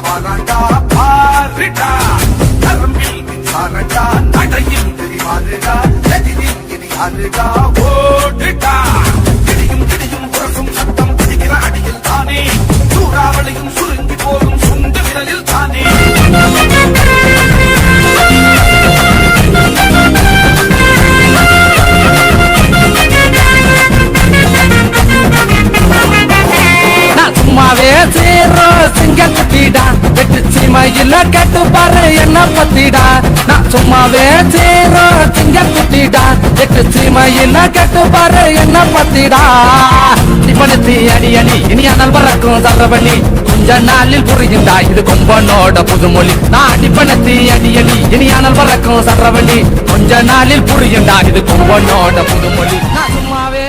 வாராண்டா பாருடா நரம்பில் மின்சாரண்டா நடையில் தெரிவாருடா எதிரில் இனி யாருடா ஓடுடா. இடியும் இடியும் புரசும் சத்தம் பிடிக்கிற அடியில் தானே. சூறாவளியும் சுருங்கி போகும் சுண்டு விரலில் தானே. நான் சும்மாவே சீரோ சிங்கம் குத்திடா கேட்டு பாரு என்ன பத்திடா. நான் சும்மாவே சீரோ சிங்கம் குத்திடா வெட்டு சீமையில கேட்டு பாரு என்ன பத்திடா. நிபடுத்தி அடி அணி இனி அனல் பறக்கும் சரவழி கொஞ்ச நாளில் புரியுண்டா இது கொம்பனோட புதுமொழி. நான் அடிப்பணத்தி அடி அணி இனி அனல் பறக்கும் சரவழி கொஞ்ச நாளில் புரியுண்டா இது கொம்பனோட புதுமொழி. நான் சும்மாவே